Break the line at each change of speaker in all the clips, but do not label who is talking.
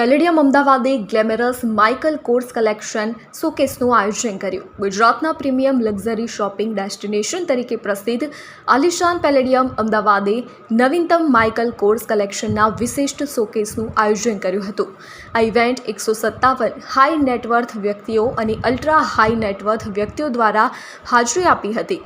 Palladium અમદાવાદે glamorous Michael Kors collection શોકેસનું આયોજન કર્યું. ગુજરાતના પ્રીમિયમ લક્ઝરી શોપિંગ ડેસ્ટિનેશન તરીકે પ્રસિદ્ધ આલિશાન પેલેડિયમ અમદાવાદે નવીનતમ માઇકલ કોર્સ કલેક્શનના વિશિષ્ટ શોકેસનું આયોજન કર્યું હતું. આ ઇવેન્ટ એકસો સત્તાવન હાઈ નેટવર્થ વ્યક્તિઓ અને અલ્ટ્રા હાઈ નેટવર્થ વ્યક્તિઓ દ્વારા હાજરી આપી હતી,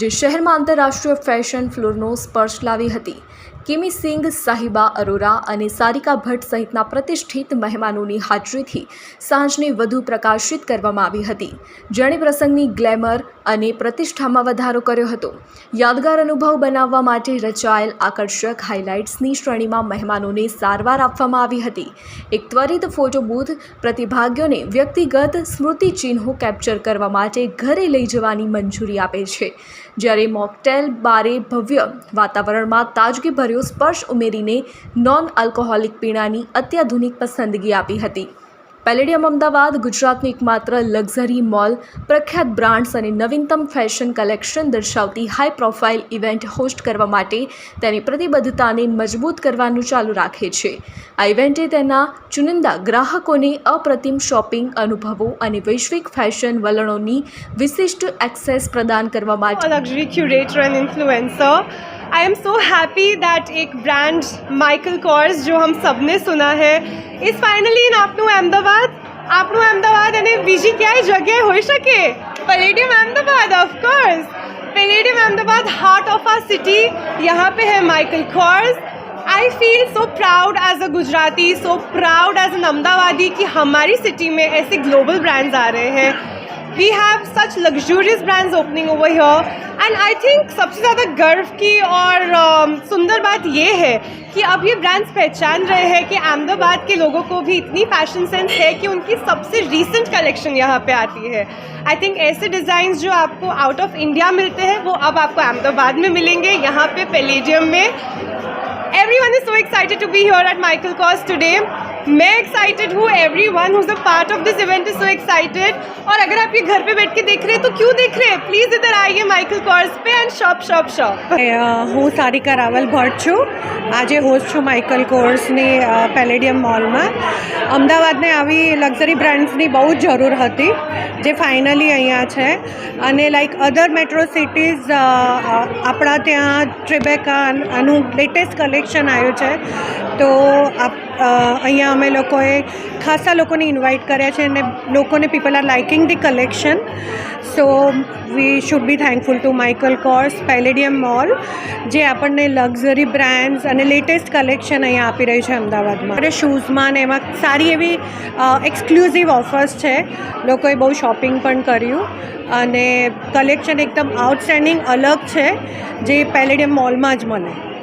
જે શહેરમાં આંતરરાષ્ટ્રીય ફેશન ફ્લોરનો સ્પર્શ લાવી હતી. કિમી સિંઘ, સાહિબા અરોરા અને સારિકા ભટ્ટ સહિતના પ્રતિષ્ઠિત મહેમાનોની હાજરીથી સાંજને વધુ પ્રકાશિત કરવામાં આવી હતી. જેણે પ્રસંગની ગ્લેમર અને પ્રતિષ્ઠામાં વધારો કર્યો હતો. યાદગાર અનુભવ બનાવવા માટે રચાયેલ આકર્ષક હાઇલાઇટ્સની શ્રેણીમાં મહેમાનોને સારવાર આપવામાં આવી હતી. એક ત્વરિત ફોટો બૂથ પ્રતિભાગીઓને વ્યક્તિગત સ્મૃતિચિહ્નો કેપ્ચર કરવા માટે ઘરે લઈ જવાની મંજૂરી આપે છે. જ્યારે મોકટેલ બારે ભવ્ય વાતાવરણમાં તાજગીભર્યો સ્પર્શ ઉમેરીને નોન આલ્કોહોલિક પીણાની અત્યાધુનિક પસંદગી આપી હતી. પેલેડિયમ અમદાવાદ ગુજરાતનું એકમાત્ર લક્ઝરી મોલ, પ્રખ્યાત બ્રાન્ડ્સ અને નવીનતમ ફેશન કલેક્શન દર્શાવતી હાઈ પ્રોફાઇલ ઇવેન્ટ હોસ્ટ કરવા માટે તેની પ્રતિબદ્ધતાને મજબૂત કરવાનું ચાલુ રાખે છે આ ઇવેન્ટે તેના ચુનિંદા ગ્રાહકોને અપ્રતિમ શોપિંગ અનુભવો અને વૈશ્વિક ફેશન વલણોની વિશિષ્ટ એક્સેસ પ્રદાન કરવા માટે
luxury curator and influencer. I am so happy that एक ब्रांड माइकल कॉर्स जो हम सबने सुना है। इज़ फाइनली इन आपनू अहमदाबाद। आपनू अहमदाबाद यानी बीजी क्या ही जगह हो सके? Palladium Ahmedabad of course Palladium Ahmedabad heart of our city यहाँ पे है Michael Kors I feel so proud as a Gujarati so proud as an Ahmedabadi कि हमारी सिटी में ऐसे ग्लोबल ब्रांड्स आ रहे हैं। We have such luxurious brands opening over here and I think सबसे ज़्यादा गर्व की और um, सुंदर बात ये है कि अब ये ब्रांड्स पहचान रहे हैं कि अहमदाबाद के लोगों को भी इतनी फ़ैशन सेंस है कि उनकी सबसे रीसेंट कलेक्शन यहाँ पे आती है। आई थिंक ऐसे डिज़ाइंस जो आपको आउट ऑफ़ इंडिया मिलते हैं वो अब आपको अहमदाबाद में मिलेंगे यहाँ पे पेलेडियम में। Everyone is so excited to be here at Michael Kors today. मैं एक्साइटेड हूँ everyone who's a part of this event is so excited और अगर आप ये घर पे बैठ के देख रहे हैं तो क्यों देख रहे हैं प्लीज इधर आइए माइकल कॉर्स पे एंड शॉप शॉप शॉप
અ, હું સારિકા રાવલ ભટ્ટ છું આજે હોસ્ટ છું માઇકલ કોર્સની અ, પેલેડિયમ મોલમાં અમદાવાદને આવી લક્ઝરી બ્રાન્ડ્સની બહુ જ જરૂર હતી જે ફાઇનલી અહીંયા છે અને લાઈક અધર મેટ્રો સિટીઝ આપણા ત્યાં ટ્રિબેકા આનું લેટેસ્ટ કલેક્શન આવ્યું છે તો આપ અહીંયા અમે લોકોએ ખાસા લોકોને ઇન્વાઇટ કર્યા છે અને લોકોને people are liking the collection so we should be thankful to Michael Kors Palladium mall જે આપણને લક્ઝરી બ્રાન્ડ્સ અને લેટેસ્ટ કલેક્શન અહીંયા આપી રહ્યું છે અમદાવાદમાં. અને શૂઝમાં ને એમાં સારી એવી એક્સક્લુઝિવ ઓફર્સ છે. લોકોએ બહુ શોપિંગ પણ કર્યું અને કલેક્શન એકદમ આઉટસ્ટેન્ડિંગ અલગ છે, જે પેલેડિયમ મોલમાં જ મળે.